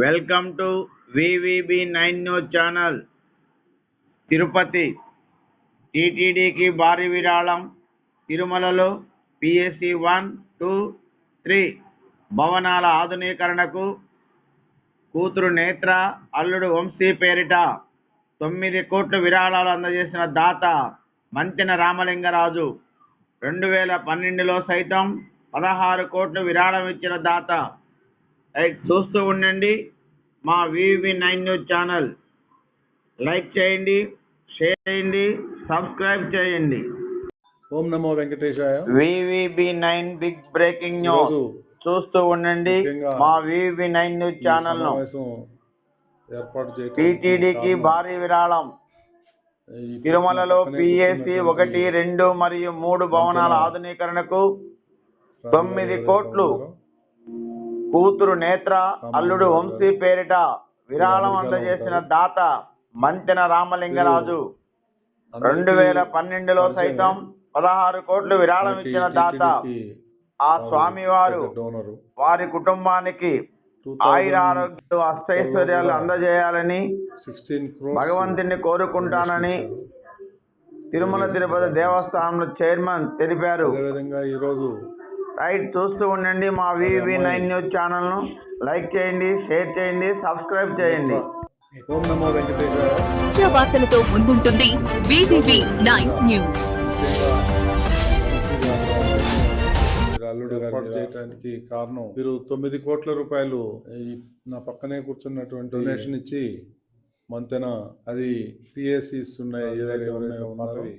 Welcome to VVB nine news channel Tirupati టీటీడీకి భారీ విరాళం. తిరుమలలో పిఎస్సి వన్ టూ త్రీ భవనాల ఆధునీకరణకు కూతురు నేత్ర అల్లుడు వంశీ పేరిట తొమ్మిది కోట్ల విరాళాలు అందజేసిన దాత మంతెన రామలింగరాజు. రెండు వేల పన్నెండులో సైతం పదహారు కోట్లు విరాళం ఇచ్చిన దాత చూస్తూ ఉండండి. మా VV nine news channel. Like చేయండి షేర్ చేయండి సబ్స్క్రైబ్ చేయండి. ఓం నమో వెంకటేశాయ. VVB nine big breaking news. చూస్తూ ఉండండి మా వివి నైన్ న్యూస్ ఛానల్ టీటీడీకి భారీ విరాళం. తిరుమలలో పిఎసి ఒకటి రెండు మరియు మూడు భవనాల ఆధునీకరణకు తొమ్మిది కోట్లు కూతురు నేత్ర అల్లుడు వంశీ పేరిట విరాళం అందజేసిన. దాత మంతెన రామలింగరాజు. రెండు వేల పన్నెండులో సైతం పదహారు కోట్లు విరాళం ఇచ్చిన దాత ఆ వారు స్వామివారు వారి కుటుంబానికి 2016 ఆయురారోగ్యాలు అష్టైశ్వర్యాలు అందజేయాలని భగవంతుని కోరుకుంటానని తిరుమల తిరుపతి దేవస్థానం చైర్మన్ తెలిపారు. అదేవిధంగా ఈరోజు రైట్ చూస్తూ ఉండండి మా వివి నైన్ న్యూస్ ఛానల్ను లైక్ చేయండి షేర్ చేయండి సబ్స్క్రైబ్ చేయండి. ఓం నమో వెంకటేశాయ. తాజా వార్తలతో ముందుంటుంది వివివి నైన్ న్యూస్. మీరు అల్లుడు ఏర్పాటు చేయడానికి కారణం మీరు తొమ్మిది కోట్ల రూపాయలు నా పక్కనే కూర్చున్నటువంటి డొనేషన్ ఇచ్చి మంతెన అది పిఎస్సిస్ ఉన్నాయి ఏదైతే ఉన్నాయో పాతవి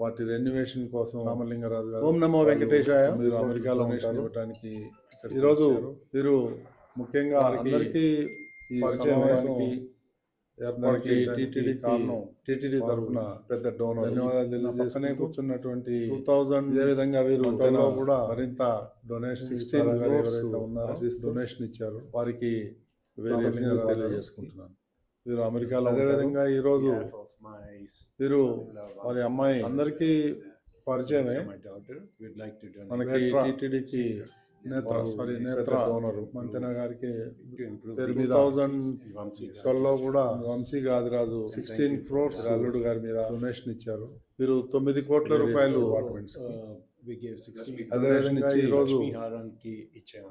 వాటి రెన్యువేషన్ కోసం రామలింగరాజు గారు ఓం నమో వెంకటేశాయ. మీరు అమెరికాలో ఉంటారు. ఇవ్వడానికి ఈరోజు మీరు ముఖ్యంగా అందరికీ ఈ సమావేశానికి టీటీడీ కారణం టీటీడీ తరఫున పెద్ద డోనర్ ధన్యవాదాలు కూర్చున్నటువంటి టూ థౌజండ్ ఇదే విధంగా వీరు కూడా మరింత డొనేషన్ సిక్స్టీన్ ఎవరైతే ఉన్నారో డొనేషన్ ఇచ్చారు. వారికి వేరే తెలియజేసుకుంటున్నాను. వీరు అమెరికాలో అదేవిధంగా ఈరోజు వీరు వారి అమ్మాయి అందరికీ పరిచయమే. మనకి టీటీడీకి నేత్ర సారీ నేత్ర ఓనర్ మంతెన గారికి థౌజండ్ ట్వెల్వ్లో కూడా వంశీ గాదిరాజు. సిక్స్టీన్ క్రోర్స్ అల్లుడు గారి మీద డొనేషన్ ఇచ్చారు. వీరు తొమ్మిది కోట్ల రూపాయలు అదేవిధంగా ఈ రోజు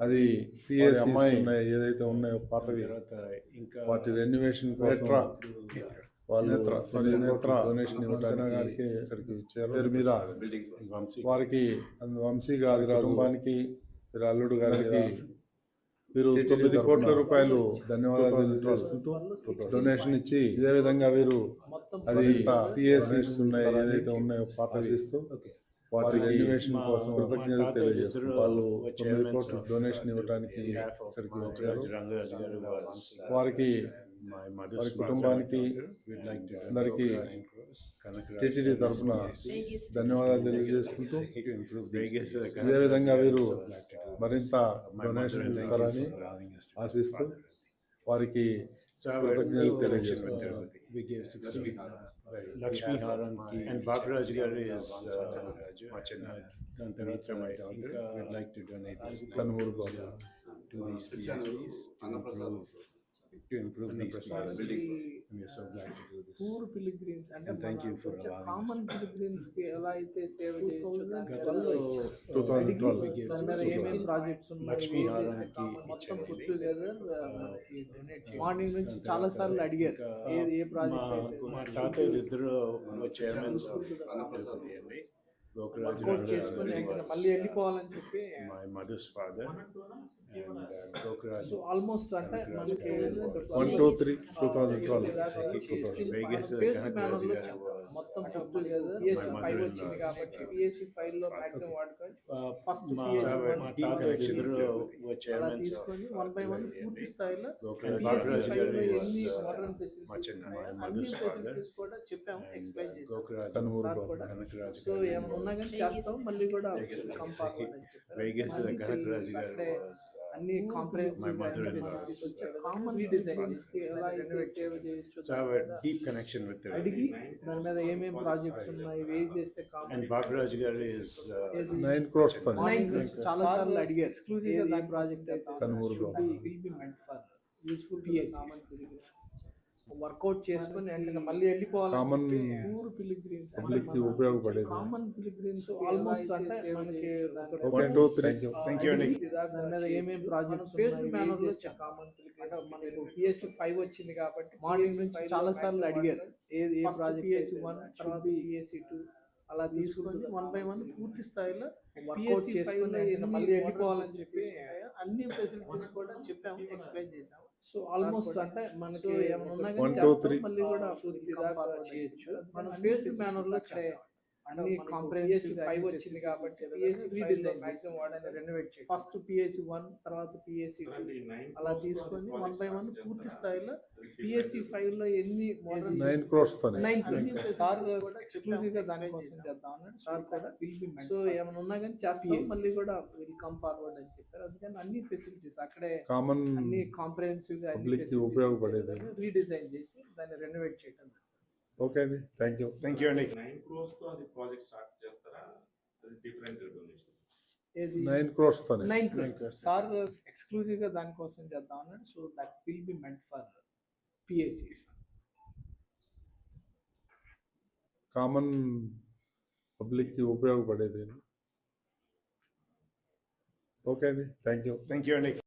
అది పిఎస్ అమ్మాయి ఉన్నాయి ఏదైతే ఉన్నాయో పాతవి. వాటి రెన్యువేషన్ కోసం నేత్ర. సారీ నేత్ర. డొనేషన్ మంతెన గారికి ఇక్కడికి ఇచ్చారు. పేరు మీద వారికి వంశీ గాదిరాజు కుటుంబానికి వీరి అల్లుడు గారికి వీరు తొమ్మిది కోట్ల రూపాయలు ధన్యవాదాలు తెలియజేసుకుంటూ డొనేషన్ ఇచ్చి ఇదే విధంగా వీరు అది ఉన్నాయి ఏదైతే ఉన్నాయో పాతసిస్తూ వాటి రెన్యువేషన్ కోసం కృతజ్ఞతలు తెలియజేస్తున్నారు వాళ్ళు తొమ్మిది కోట్ల డొనేషన్ ఇవ్వడానికి ఇక్కడికి వచ్చారు. వారికి వారి కుటుంబానికి అందరికీ టీటీడీ తరఫున ధన్యవాదాలు తెలియజేసుకుంటూ ఇదే విధంగా వీరు మరింత డొనేషన్ ఇస్తారని ఆశిస్తూ వారికి కృతజ్ఞతలు is we'd like to donate this to these PSCs to improve to improve these PSCs. And we're so glad to do this. Poor pilgrims అంటే And thank you for allowing common పిలిగ్రిమ్స్కి ఎలా అయితే సేవ చేయొచ్చు గతంలో టూ థౌజండ్ అడిగి twelve we gave దాని మీద 60 ఏమేమి ప్రాజెక్ట్స్ ఉన్నాయి లక్ష్మీ హారానికి మొత్తం ఇచ్చామండి. పుట్ టుగెదర్ మార్నింగ్ నుంచి చాలా సార్లు అడిగారు. ఇంకా ఏది ఏ మా ప్రాజెక్ట్ అయితే మా తాతయ్యలు ఇద్దరు చైర్మన్స్ ఆఫ్ గోకరాజు వర్కౌట్ చేసుకొని ఇంకా మళ్ళీ వెళ్ళిపోవాలని చెప్పి my mother's father and so almost అంటే మనకి మొత్తం పిఎస్సి వచ్చింది కాబట్టి పిఎస్సి ఫైవ్లో మాక్సిమం వాడుకొని ఫస్ట్ మా తీసుకొని వన్ బై వన్ పూర్తి స్థాయిలో గారు ఎన్ని uh, మోడర్న్ ఫెసిలిటీస్ కూడా చెప్పాము ఎక్స్ప్లెయిన్ uh, కనకరాజు సో ఏమైనా ఉన్నా కానీ చేస్తాం మళ్ళీ కూడా. వేగస్ గారు was, uh, అన్ని వచ్చాయి uh, the అడిగి దాని మీద ఏమేమి ప్రాజెక్ట్స్ ఉన్నాయి ఏం చేస్తే and Babraj గారు uh, నైన్ క్రోర్స్ పని చాలా సార్లు అడిగారు. ఎక్స్క్లూజివ్గా ప్రాజెక్ట్ అయితే Kanumuru Babu. Will be meant for useful pilgrims work out చేసుకొని మళ్ళీ వెళ్ళిపోవాలి Common పూర్ పిలిగ్రిమ్స్ public కి ఉపయోగపడేది. కామన్ పిలిగ్రిమ్స్ ఆల్మోస్ట్ అంటే మనకి okay to thank you Thank you, Nick. దాని మీద ఏమేమి ప్రాజెక్ట్స్ ఫేస్ మేనర్లో కామన్ అంటే మనకు పిఎస్సి ఫైవ్ వచ్చింది కాబట్టి మార్నింగ్ నుంచి చాలా సార్లు అడిగారు. ఏది ఏ ప్రాజెక్ట్ పిఎస్సి వన్ తర్వాత పిఎస్సి టూ అలా తీసుకొని వన్ బై వన్ పూర్తి స్థాయిలో వర్కౌట్ చేసుకుని మళ్ళీ వెళ్ళిపోవాలని చెప్పి అన్ని ఫెసిలిటీస్ కూడా చెప్పాము ఎక్స్ప్లెయిన్ చేసాము సో ఆల్మోస్ట్ అంటే మనకి ఏమైనా ఉన్నా One, కానీ two, చేస్తాం, three. మళ్ళీ కూడా పూర్తిగా చేయొచ్చు. మనం ఫేస్ మేనర్లో ఇక్కడే అన్ని కాంప్రహెన్సివ్ ఫైవ్ వచ్చింది కాబట్టి మాక్సిమం వాడని రెనోవేట్ చేయాలి. ఫస్ట్ పిఎస్సి వన్ తర్వాత పిఎస్సి అలా తీసుకొని వన్ బై వన్ పూర్తి స్థాయిలో పిఎస్సి ఫైవ్లో ఎన్ని మోడల్ నైన్ క్రోర్స్ తోనే. నైన్ సార్ ఎక్స్క్లూజివ్గా దానికోసం చేద్దాం అన్నాడు. సార్ కూడా సో ఏమైనా ఉన్నా కానీ చేస్తాం. మళ్ళీ కూడా విల్ కమ్ ఫార్వర్డ్ అని చెప్పారు. అందుకని అన్ని ఫెసిలిటీస్ అక్కడే కామన్ అన్ని కాంప్రహెన్సివ్గా ఉపయోగపడేది. రీడిజైన్ చేసి దాన్ని రెనోవేట్ చేయడం ఓకే అండి. Thank you. Thank you, Nick. Nine క్రోర్స్తో అది ప్రాజెక్ట్ స్టార్ట్ చేస్తారా? అది డిఫరెంట్ డొనేషన్స్ ఏది? Nine crores nine crores sir ఎక్స్క్లూజివ్గా దానికోసం చేద్దాం అన్నాడు so that will be meant for PSC common పబ్లిక్కి ఉపయోగపడేది. ఓకే అండి. Thank you. Thank you, Nick.